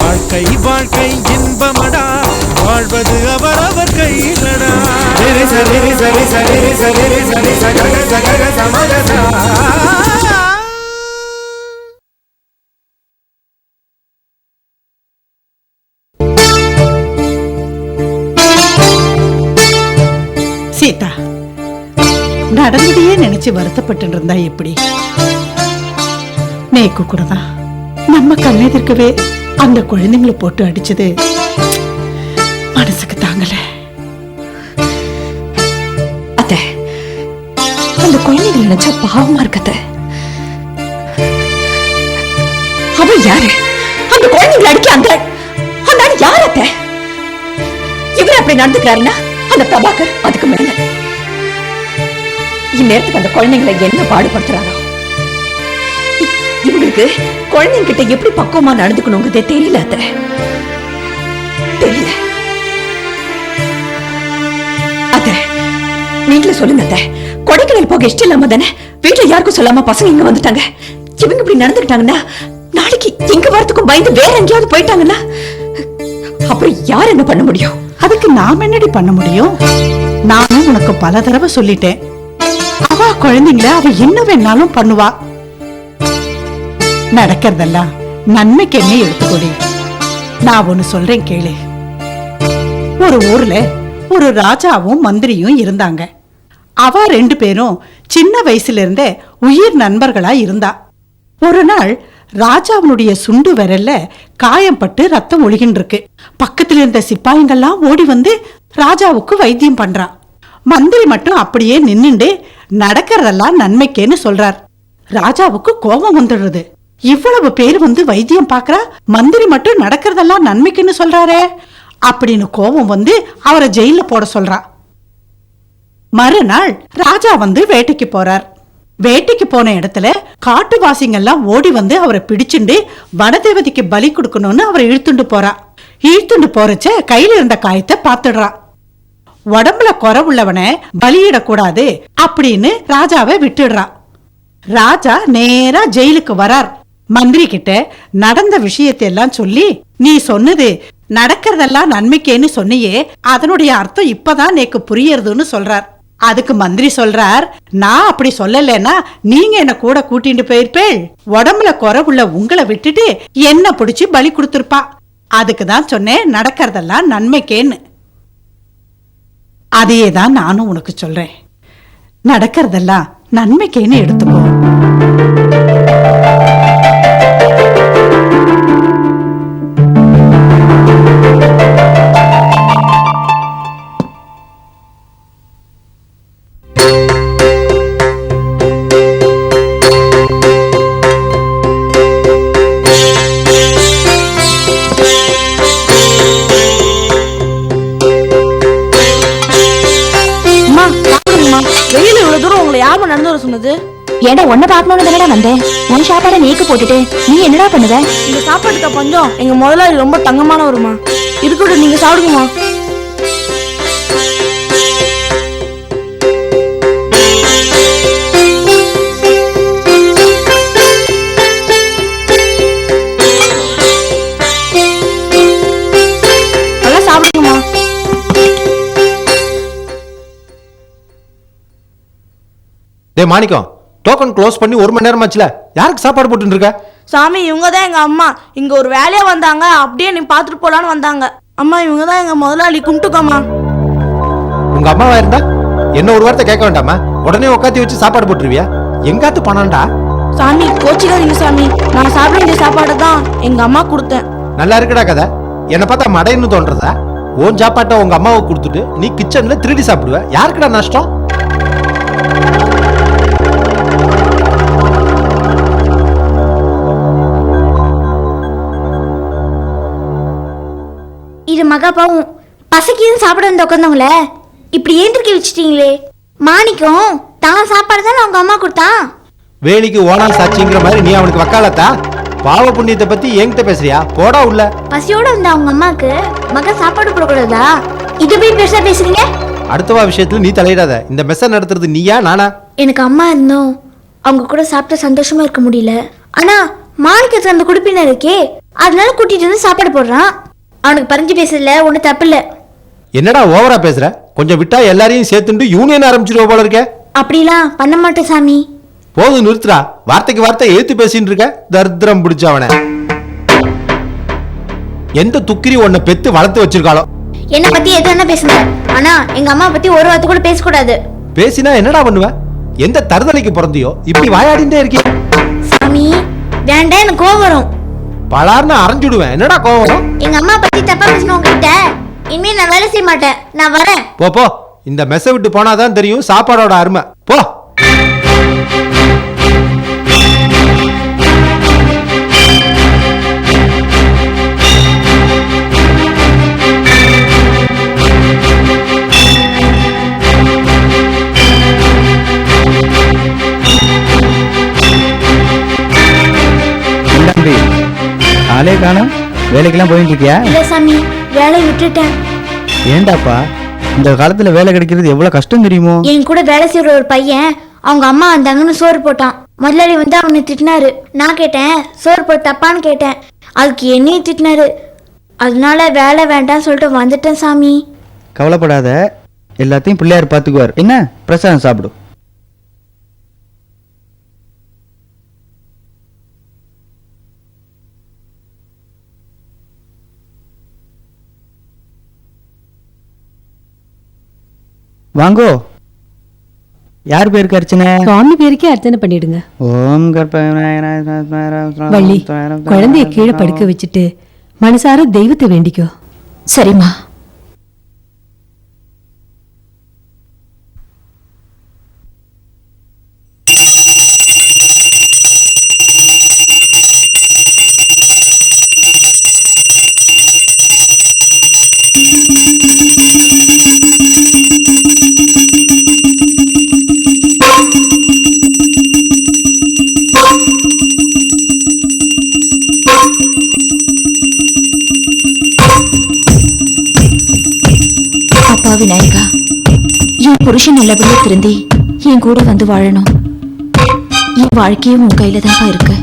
வாழ்க்கை வாழ்க்கை இன்பமடா. வாழ்வது அவரவர் கையிலடா. சரி சரி சரி சரி சரி சரி சரி சகக சமகசா சீதா நினைச்சு வருத்தப்பட்டு இருந்தா எப்படி? நேக்கு கூட நம்ம கண்ணெதிர்க்கவே அந்த குழந்தைங்களை போட்டு அடிச்சது மனசுக்கு தாங்கல. அத்த அந்த குழந்தைகள் நினைச்சா பாவமா இருக்கத்த அவ யாரு? அந்த குழந்தைங்களை அடிக்க அந்த அந்த யார் அத்த? இவர் அப்படி நடந்துக்கிறாருன்னா அந்த பிரபாகர் அதுக்கு மேல. இந்நேரத்துக்கு அந்த குழந்தைங்களை என்ன பாடுபடுத்துறாரோ? இவங்களுக்கு குழந்தைங்க கிட்ட எப்படி பக்குவமா நடந்துக்கணுங்கிறதே தெரியல அத்த. தெரியல. அத்த நீங்களே சொல்லுங்க அத்த. கொடைக்கானல் போக இஷ்டம் இல்லாம தானே? வீட்டுல யாருக்கும் சொல்லாம பசங்க இங்க வந்துட்டாங்க. இவங்க இப்படி நடந்துக்கிட்டாங்கன்னா நாளைக்கு இங்க வரதுக்கும் பயந்து வேற எங்கேயாவது போயிட்டாங்கன்னா அப்புறம் யார் என்ன பண்ண முடியும்? அதுக்கு நாம என்னடி பண்ண முடியும்? நானும் உனக்கு பல தடவை சொல்லிட்டேன். குழந்தைங்கள அவ என்ன வேணாலும் பண்ணுவா. நடக்கிறதெல்லாம் நன்மைக்கு என்ன எடுத்துக்கொடி. நான் ஒண்ணு சொல்றேன் கேளு. ஒரு ஊர்ல ஒரு ராஜாவும் மந்திரியும் இருந்தாங்க. அவ ரெண்டு பேரும் சின்ன வயசுல இருந்தே உயிர் நண்பர்களா இருந்தா. ஒரு நாள் ராஜாவினுடைய சுண்டு விரல்ல காயம் பட்டு ரத்தம் ஒழுகின்னு இருக்கு பக்கத்துல இருந்த சிப்பாயங்கள்லாம் ஓடி வந்து ராஜாவுக்கு வைத்தியம் பண்றா. மந்திரி மட்டும் அப்படியே நின்னுண்டு நடக்கிறதெல்லாம் நன்மைக்கேன்னு சொல்றார். ராஜாவுக்கு கோபம் வந்துடுறது. இவ்வளவு பேர் வந்து வைத்தியம் பாக்குறா மந்திரி மட்டும் நடக்கிறதெல்லாம் நன்மைக்குன்னு சொல்றாரே அப்படின்னு கோபம் வந்து அவரை ஜெயில போட சொல்றா. மறுநாள் ராஜா வந்து வேட்டைக்கு போறார். வேட்டைக்கு போன இடத்துல காட்டுவாசிங்கெல்லாம் ஓடி வந்து அவரை பிடிச்சுண்டு வனதேவதைக்கு பலி கொடுக்கணும்னு அவரை இழுத்துண்டு போறா. இழுத்துண்டு போறச்ச கையில இருந்த காயத்தை பாத்துடுறா உடம்புல குறவுள்ளவனை பலியிடக்கூடாது அப்படின்னு ராஜாவை விட்டுடுறா. ராஜா நேரா ஜெயிலுக்கு வரார். மந்திரி கிட்ட நடந்த விஷயத்தை எல்லாம் சொல்லி நீ சொன்னது நடக்கிறதெல்லாம் நன்மைக்கேன்னு சொன்னியே அதனுடைய அர்த்தம் இப்பதான் நேக்கு புரியறதுன்னு சொல்றார். அதுக்கு மந்திரி சொல்றார் நான் அப்படி சொல்லலைன்னா நீங்க என்ன கூட கூட்டிட்டு போயிருப்பேள். உடம்புல குறவுள்ள உங்களை விட்டுட்டு என்ன பிடிச்சி பலி கொடுத்துருப்பா. அதுக்கு தான் சொன்னேன் நடக்கிறதெல்லாம் நன்மைக்கேன்னு. அதையே தான் நானும் உனக்கு சொல்றேன். நடக்கிறதெல்லாம் நன்மைக்கேன்னு எடுத்துக்கோ. ஏடா உன்னை பார்க்கணும்னு தானடா வந்தேன்? உன் சாப்பாடை நீக்கு போட்டுட்டு நீ என்னடா பண்ணுவ? இந்த சாப்பாட்டுக்கு பஞ்சம் எங்க முதலாளி ரொம்ப தங்கமானவருமா. இருக்கட்டும் நீங்க சாப்பிடுங்கம்மா. நல்லா சாப்பிடுங்கம்மா. டேய் மாணிக்கம். டோக்கன் க்ளோஸ் பண்ணி ஒரு மணி நேரம் ஆச்சுல? யாருக்கு சாப்பாடு போட்டுட்டு இருக்க சாமி இவங்க தான் எங்க அம்மா. இங்க ஒரு வேலையா வந்தாங்க. அப்படியே நீ பாத்துட்டு போலான்னு வந்தாங்க. அம்மா இவங்க தான் எங்க முதலாளி. கும்பிட்டுக்கம்மா. உங்க அம்மாவா இருந்தா? என்ன ஒரு வார்த்தை கேட்க வேண்டாமா? உடனே உட்காத்தி வச்சு சாப்பாடு போட்டுருவியா? எங்காத்து பணம்டா சாமி கோச்சிக்காதீங்க சாமி. நான் சாப்பிட வேண்டிய சாப்பாடு தான் எங்க அம்மா கொடுத்தேன். நல்லா இருக்குடா கதை. என்னை பார்த்தா மடைன்னு தோன்றதா? உன் சாப்பாட்டை உங்க அம்மாவுக்கு கொடுத்துட்டு நீ கிச்சன்ல திருடி சாப்பிடுவ. யாருக்குடா நஷ்டம்? மகா பாவம் பசக்கியும் சாப்பிட வந்து உட்காந்தவங்கள இப்படி ஏந்திருக்க வச்சிட்டீங்களே. மாணிக்கம் தான் சாப்பாடு தானே அவங்க அம்மா கொடுத்தான் வேலிக்கு ஓனால் சாட்சிங்கிற மாதிரி நீ அவனுக்கு வக்காலத்தா? பாவ புண்ணியத்தை பத்தி என்கிட்ட பேசுறியா? போடா உள்ள. பசியோட இருந்த அவங்க அம்மாக்கு மகா சாப்பாடு போடக்கூடாதா? இது போய் பெருசா பேசுறீங்க? அடுத்தவா விஷயத்துல நீ தலையிடாத. இந்த மெஸ்ஸ நடத்துறது நீயா நானா? எனக்கு அம்மா இருந்தோம் அவங்க கூட சாப்பிட்டு சந்தோஷமா இருக்க முடியல. ஆனா மாணிக்கத்துல அந்த குடிப்பினர் இருக்கே அதனால கூட்டிட்டு வந்து சாப்பாடு போடுறான். அவனுக்கு பறிஞ்சு பேசுறதுல ஒன்றும் தப்பு இல்லை என்னடா ஓவரா பேசுற? கொஞ்சம் விட்டா எல்லாரையும் சேர்த்துட்டு யூனியன் ஆரம்பிச்சிருவ போல இருக்க. அப்படிலாம் பண்ண மாட்டேன் சாமி. போதும் நிறுத்துறா வார்த்தைக்கு வார்த்தை ஏத்து பேசிட்டு இருக்க. தரித்திரம் பிடிச்சவன எந்த துக்கிரி உன்னை பெத்து வளர்த்து வச்சிருக்காளோ? என்னை பத்தி எது வேணா பேசுங்க ஆனா எங்க அம்மா பத்தி ஒரு வார்த்தை கூட பேசக்கூடாது. பேசினா என்னடா பண்ணுவ? எந்த தருதலைக்கு பிறந்தியோ? இப்படி வாயாடிட்டே இருக்கே. சாமி வேண்டாம் எனக்கு கோவம் வரும். பலார்னு அரைஞ்சுடுவேன். என்னடா கோவம்? எங்க அம்மா பத்தி தப்பா பேசணும் உங்ககிட்ட? இனிமே நான் வேலை செய்ய மாட்டேன். நான் வரேன். போ போ. இந்த மெஸ்ஸை விட்டு போனாதான் தெரியும். சாப்பாடோட அருமை. போ. ஆளே காணும். வேலைக்கெல்லாம் போயிட்டு இருக்கியா இல்ல சாமி வேலையை விட்டுட்டேன். ஏண்டாப்பா? இந்த காலத்துல வேலை கிடைக்கிறது எவ்வளவு கஷ்டம் தெரியுமோ? என் கூட வேலை செய்யற ஒரு பையன் அவங்க அம்மா வந்தாங்கன்னு சோறு போட்டான். முதலாளி வந்து அவனை திட்டினாரு. நான் கேட்டேன் சோறு போட்டு தப்பான்னு கேட்டேன். அதுக்கு என்னையும் திட்டினாரு. அதனால வேலை வேண்டாம்னு சொல்லிட்டு வந்துட்டேன் சாமி. கவலைப்படாத. எல்லாத்தையும் பிள்ளையார் பார்த்துக்குவார் என்ன? பிரசாதம் சாப்பிடு. வாங்கோ. யார் பேருக்கு அர்ச்சனை? சுவாமி பேருக்கே அர்ச்சனை பண்ணிடுங்க. ஓம் வள்ளி குழந்தைய கீழே படுக்க வச்சுட்டு மனசார தெய்வத்தை வேண்டிக்கோ. சரிம்மா. புருஷன் நல்லபடியா திருந்தி என் கூட வந்து வாழணும். என் வாழ்க்கையும் உன் கையில தான்ப்பா இருக்கு.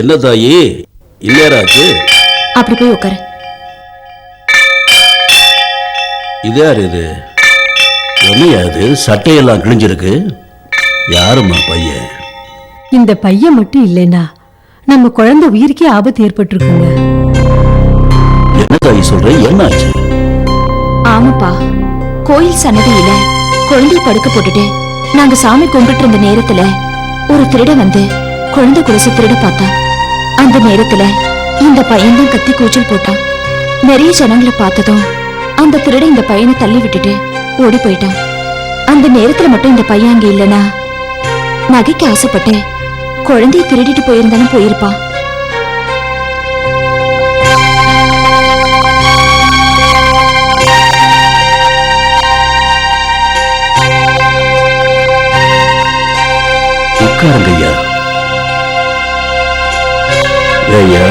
என்ன தாயி? இல்லையாராச்சு அப்படி போய் உட்காரு. இது யார் இது? என்னையா இது? சட்டையெல்லாம் கிழிஞ்சிருக்கு. யாரும்மா பையன்? இந்த பையன் மட்டும் இல்லைன்னா நம்ம குழந்தை உயிருக்கே ஆபத்து ஏற்பட்டிருக்குங்க. என்ன தாயி சொல்ற? என்னாச்சு ஆமாப்பா. கோயில் சன்னதியில குழந்தைய படுக்க போட்டுட்டு நாங்க சாமி கும்பிட்டு இருந்த நேரத்துல ஒரு திருடன் வந்து குழந்தை குடிசை திருட பார்த்தா அந்த நேரத்துல இந்த பையன் தான் கத்தி கூச்சல் போட்டான். நிறைய ஜனங்களை பார்த்ததும் அந்த திருடன் இந்த பையனை தள்ளி விட்டுட்டு ஓடி போயிட்டான். அந்த நேரத்துல மட்டும் இந்த பையன் அங்க இல்லனா நகைக்கு ஆசைப்பட்டு குழந்தைய திருடிட்டு போயிருந்தாலும் போயிருப்பான். உட்காருங்க ஏய்யா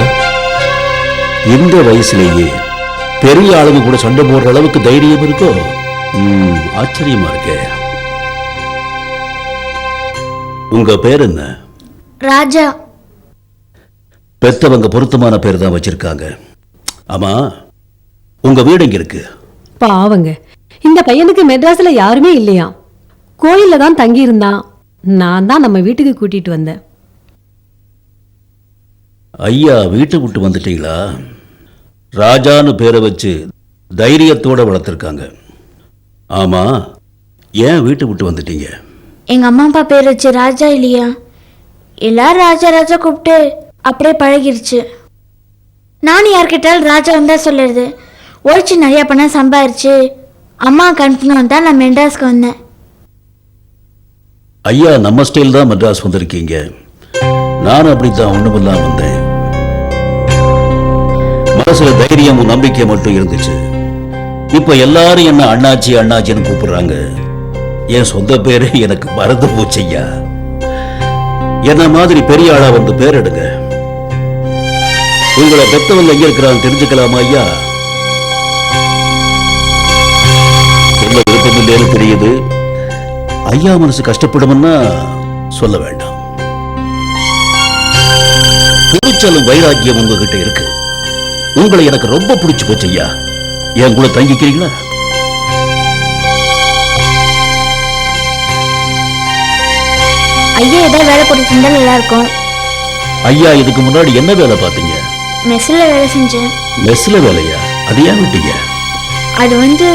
இந்த வயசுலேயே பெரிய ஆளுங்க கூட சண்டை போடுற அளவுக்கு தைரியம் இருக்கோ? ம், ஆச்சரியமா இருக்கே. உங்க பேர் என்ன? ராஜா. பெத்தவங்க பொருத்தமான பேர் தான் வச்சிருக்காங்க. ஆமா உங்க வீடு எங்க இருக்கு? பாவங்க இந்த பையனுக்கு மெட்ராஸ்ல யாருமே இல்லையாம். கோயில்ல தான் தங்கி இருந்தான் நான் தான் நம்ம வீட்டுக்கு கூட்டிட்டு வந்தேன். ஐயா வீட்டை விட்டு வந்துட்டீங்களா? ராஜான்னு பேரை வச்சு தைரியத்தோட வளர்த்துருக்காங்க. ஆமா ஏன் வீட்டை விட்டு வந்துட்டீங்க? எங்க அம்மா அப்பா பேர் வச்சு ராஜா இல்லையா? எல்லாரும் ராஜா ராஜா கூப்பிட்டு அப்படியே பழகிருச்சு. நானும் யார்கிட்டாலும் ராஜா வந்தா சொல்லுறது. உழைச்சி நிறைய பணம் சம்பாரிச்சு அம்மாவுக்கு அனுப்பணும் தான் நான் மெட்ராஸ்க்கு வந்தேன். ஐயா நம்ம ஸ்டைல் தான் மெட்ராஸ் வந்திருக்கீங்க. நானும் அப்படித்தான் ஒண்ணுமில்லாம வந்தேன். மனசுல தைரியமும் நம்பிக்கை மட்டும் இருந்துச்சு. இப்ப எல்லாரும் என்ன அண்ணாச்சி அண்ணாச்சின்னு கூப்பிடுறாங்க? என் சொந்த பேரு எனக்கு மறந்து போச்சையா என்ன மாதிரி பெரிய ஆளா வந்து பேரெடுங்க? உங்களை பெத்தவங்க எங்க இருக்கிறான்னு தெரிஞ்சுக்கலாமா ஐயா? சொல்ல விருப்பம் இல்லைன்னு தெரியுது. ஐயா மனசு கஷ்டப்படும்னா சொல்ல வேண்டாம். துணிச்சலும் வைராக்கியம் உங்ககிட்ட இருக்கு. உங்களை எனக்கு ரொம்ப பிடிச்சு போச்சு ஐயா என் கூட தங்கிக்கிறீங்களா? ஐயா ஏதாவது வேலை போட்டு நல்லா இருக்கும் ஐயா இதுக்கு முன்னாடி என்ன வேலை பார்த்தீங்க? மெஸ்ஸில் வேலை செஞ்சேன். மெஸ்ல வேலையா? அது ஏன் விட்டீங்க? அது வந்து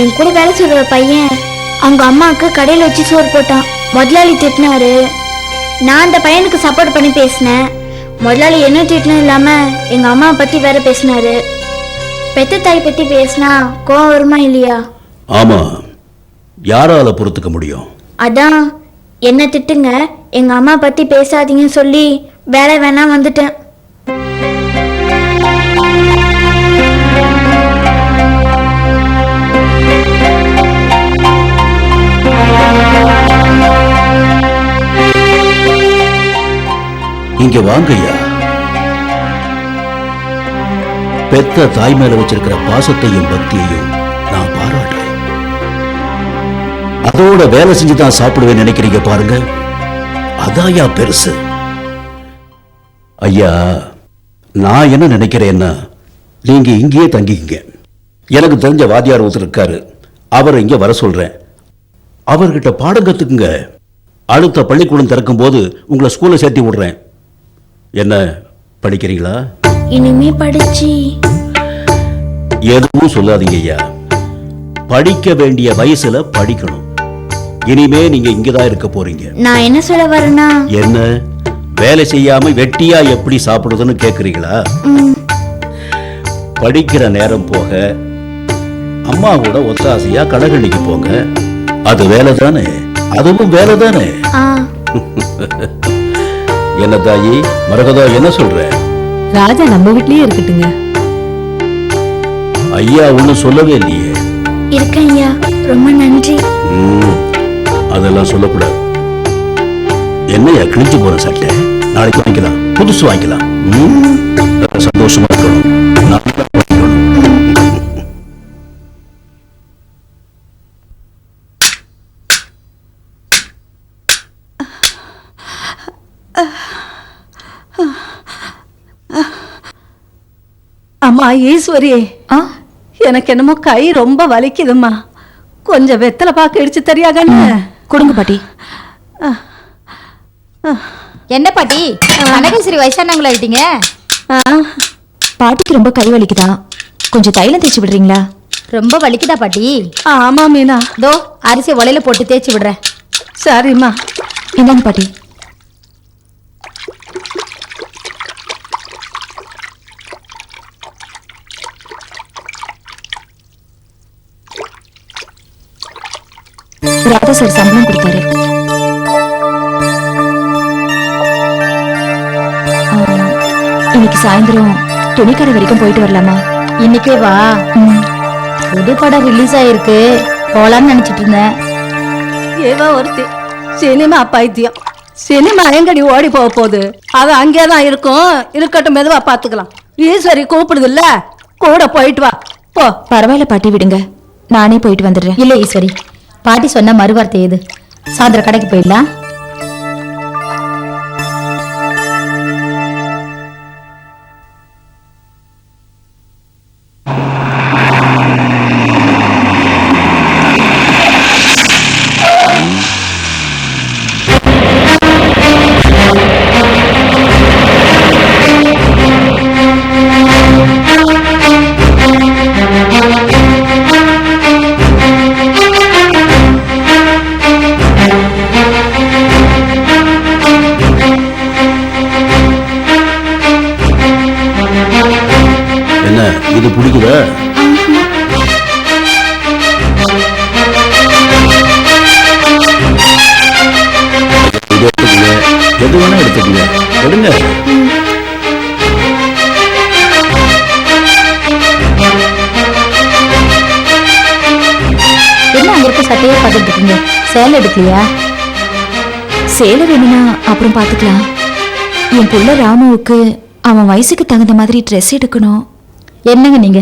என் கூட வேலை செய்கிற ஒரு பையன் அவங்க அம்மாவுக்கு கடையில் வச்சு சோறு போட்டான். முதலாளி திட்டினாரு. நான் அந்த பையனுக்கு சப்போர்ட் பண்ணி பேசினேன். முதலாளி என்ன திட்டினும் இல்லாமல் எங்கள் அம்மாவை பற்றி வேற பேசினாரு? பெத்த தாய் பற்றி பேசினா கோவம் வருமா இல்லையா? ஆமா. யாரால பொறுத்துக்க முடியும்? அதான் என்ன திட்டுங்க. எங்கள் அம்மா பற்றி பேசாதீங்கன்னு சொல்லி வேலை வேணாம் வந்துட்டேன். இங்க வாங்க ஐயா பெத்த தாய் மேல வச்சிருக்கிற பாசத்தையும் பக்தியையும் நான் பாராட்டுறேன். அதோட வேலை செஞ்சு தான் சாப்பிடுவேன் நினைக்கிறீங்க பாருங்க. அதாயா பெருசு. ஐயா நான் என்ன நினைக்கிறேன்னா நீங்க இங்கேயே தங்கிக்கிங்க. எனக்கு தெரிஞ்ச வாத்தியார் ஒருத்தர் இருக்காரு. அவர் இங்க வர சொல்றேன். அவர்கிட்ட பாடம் கத்துக்குங்க. அடுத்த பள்ளிக்கூடம் திறக்கும் போது உங்களை ஸ்கூல்ல சேர்த்து விடுறேன். என்ன படிக்கிறீங்களா? இனிமே படிச்சு. எதுவும் சொல்லாதீங்க ஐயா. படிக்க வேண்டிய வயசுல படிக்கணும். இனிமே நீங்க இங்கதான் இருக்க போறீங்க. நான் என்ன சொல்ல வரேன்னா? என்ன? வேலை செய்யாம வெட்டியா எப்படி சாப்பிடுறதுன்னு கேக்குறீங்களா? படிக்கிற நேரம் போக அம்மா கூட ஒத்தாசையா கடகணிக்கு போங்க. அது வேலை தானே அதுவும் வேலை தானே ஆ. என்ன தாயி? மரகதா என்ன சொல்ற? ராஜா நம்ம வீட்லயே இருக்கட்டுங்க. ஐயா ஒண்ணும் சொல்லவே இல்லையே. இருக்கேன் ஐயா ரொம்ப நன்றி. ம், அதெல்லாம் சொல்லக்கூடாது. என்னையா கிழிஞ்சு போற சட்டை? நாளைக்கு வாங்கிக்கலாம் புதுசு வாங்கிக்கலாம். ம்? சந்தோஷமா இருக்கணும். அம்மா ஈஸ்வரி. ஆ? எனக்கு என்னமோ கை ரொம்ப வலிக்குதும்மா. கொஞ்சம் வெத்தலை பாக்கு இடிச்சு தெரியா கண்ணு கொடுங்க பாட்டி. என்ன பாட்டி? கனகேசரி வயசானவங்கள ஆயிட்டீங்க? பாட்டிக்கு ரொம்ப கை வலிக்குதா? கொஞ்சம் தைலம் தேய்ச்சி விடுறீங்களா? ரொம்ப வலிக்குதா பாட்டி? ஆமா மீனா. தோ அரிசி உலையில போட்டு தேய்ச்சி விடுறேன். சரிம்மா. இந்தாங்க பாட்டி. ராதா சார் சம்பளம் கொடுத்தாரு இன்னைக்கு சாயந்தரம் துணிக்கடை வரைக்கும் போயிட்டு வரலாமா? இன்னைக்கே வா. புது படம் ரிலீஸ் ஆயிருக்கு. போலான்னு நினைச்சிட்டு இருந்தேன். ஏவோ ஒருத்தி சினிமா பைத்தியம். சினிமா எங்கடி ஓடி போக போகுது? அது அங்கே தான் இருக்கும். இருக்கட்டும் மெதுவா பார்த்துக்கலாம் ஈஸ்வரி கூப்பிடுது இல்ல கூட போயிட்டு வா. போ. பரவாயில்ல பாட்டி விடுங்க. நானே போயிட்டு வந்துடுறேன். இல்ல ஈஸ்வரி. பாட்டி சொன்ன மறுவார்த்தை எது? சாயந்தரம் கடைக்கு போயிடலாம். சட்டையே இருக்கீங்க சேலை எடுக்கலையா? சேலை வேணும்னா அப்புறம் பாத்துக்கலாம் என் புள்ள ராமுவுக்கு அவன் வயசுக்கு தகுந்த மாதிரி ட்ரெஸ் எடுக்கணும். என்னங்க நீங்க?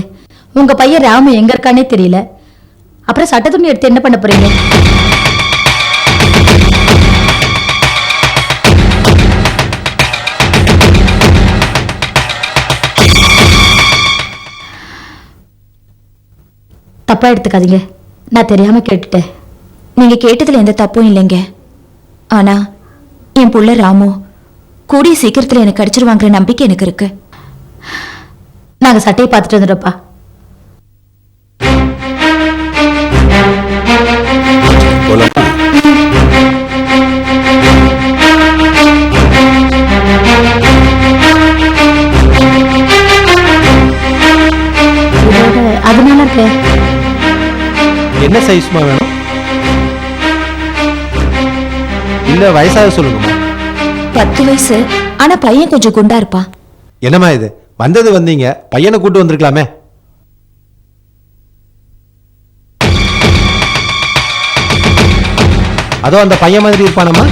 உங்க பையன் ராமு எங்க இருக்கானே தெரியல. அப்புறம் சட்டை துணி எடுத்து என்ன பண்ண போறீங்க? தப்பா எடுத்துக்காதீங்க. நான் தெரியாம கேட்டுட்டேன். நீங்க கேட்டதுல எந்த தப்பும் இல்லைங்க. ஆனா என் புள்ள ராமு கூடிய சீக்கிரத்துல எனக்கு அடிச்சிருவாங்கிற நம்பிக்கை எனக்கு இருக்கு. நாங்க சட்டையை பார்த்துட்டு வந்துடுறோப்பா என்ன சைஸ்மா வேணும்? இல்ல வயசாக சொல்லுங்கம்மா பத்து வயசு ஆனா பையன் கொஞ்சம் குண்டா இருப்பான் என்னம்மா இது? வந்தது வந்தீங்க பையனை கூட்டு வந்திருக்கலாமே. அதோ அந்த பையன் மாதிரி இருப்பானம்மா.